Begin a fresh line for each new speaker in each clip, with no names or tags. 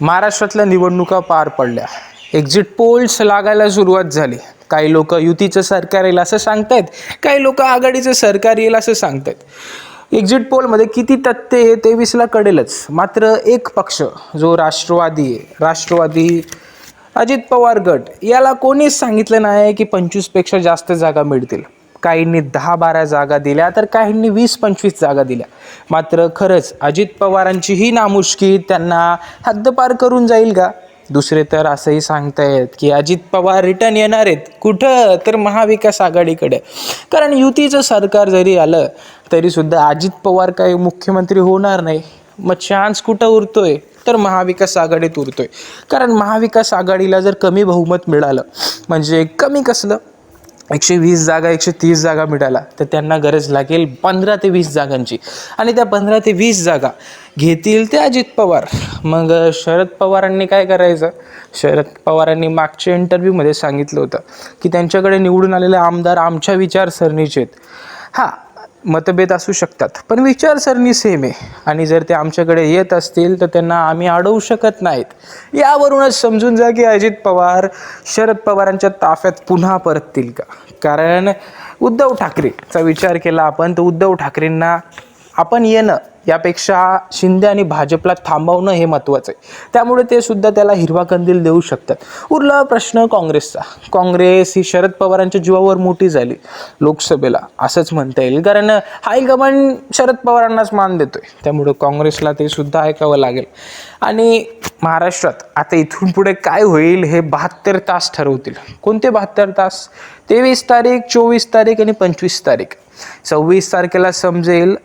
महाराष्ट्रातल्या निवडणुका पार पडल्या. एक्झिट पोल्स लागायला सुरुवात झाली. काही लोक युतीचं सरकार येईल असं सांगतायत काही लोक आघाडीचं सरकार येईल असं सांगतायत. एक्झिट पोलमध्ये किती तथ्य आहे तेवीसला कळेलच. मात्र एक पक्ष जो राष्ट्रवादी आहे राष्ट्रवादी अजित पवार गट याला कोणीच सांगितलं नाही की पंचवीसपेक्षा जास्त जागा मिळतील. काहींनी दहा बारा जागा दिल्या तर काहींनी वीस पंचवीस जागा दिल्या. मात्र खरंच अजित पवारांची ही नामुष्की त्यांना हद्दपार करून जाईल का? दुसरे तर असंही सांगतायत की अजित पवार रिटर्न येणार आहेत. कुठं? तर महाविकास आघाडीकडे. कारण युतीचं सरकार जरी आलं तरीसुद्धा अजित पवार काही मुख्यमंत्री होणार नाही. मग चान्स कुठं उरतोय? तर महाविकास आघाडीत उरतोय. कारण महाविकास आघाडीला जर कमी बहुमत मिळालं म्हणजे कमी कसलं? एकशे वीस जागा एकशे तीस जागा मिळाला तर त्यांना गरज लागेल पंधरा ते वीस जागांची. आणि त्या पंधरा ते वीस जागा घेतील ते अजित पवार. मग शरद पवारांनी काय करायचं? शरद पवारांनी मागच्या इंटरव्ह्यूमध्ये सांगितलं होतं की त्यांच्याकडे निवडून आलेले आमदार आमच्या विचारसरणीचे आहेत. हां मतभेद असू शकतात. पण विचारसरणी सेम आहे. आणि जर ते आमच्याकडे येत असतील तर त्यांना आम्ही अडवू शकत नाहीत. यावरूनच समजून जा की अजित पवार शरद पवारांच्या ताफ्यात पुन्हा परततील का? कारण उद्धव ठाकरेचा विचार केला आपण तर उद्धव ठाकरेंना आपण येणं यापेक्षा शिंदे आणि भाजपला थांबवणं हे महत्त्वाचं आहे. त्यामुळे ते सुद्धा त्याला हिरवा कंदील देऊ शकतात. उरला प्रश्न काँग्रेसचा. काँग्रेस ही शरद पवारांच्या जीवावर मोठी झाली लोकसभेला असंच म्हणता येईल. कारण हायकमांड शरद पवारांनाच मान देतोय. त्यामुळे काँग्रेसला ते सुद्धा ऐकावं लागेल. आणि महाराष्ट्रात आता इथून पुढे काय होईल हे बहात्तर तास ठरवतील. कोणते बहात्तर तास? तेवीस तारीख चोवीस तारीख आणि पंचवीस तारीख. सव्वीस तारखेला समजेल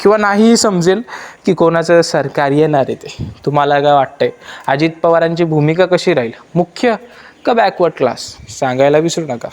किंवा नाहीही समजेल की कोणाचं सरकार येणार आहे ते. तुम्हाला काय वाटतंय? अजित पवारांची भूमिका कशी राहील? मुख्य का बॅकवर्ड क्लास सांगायला विसरू नका.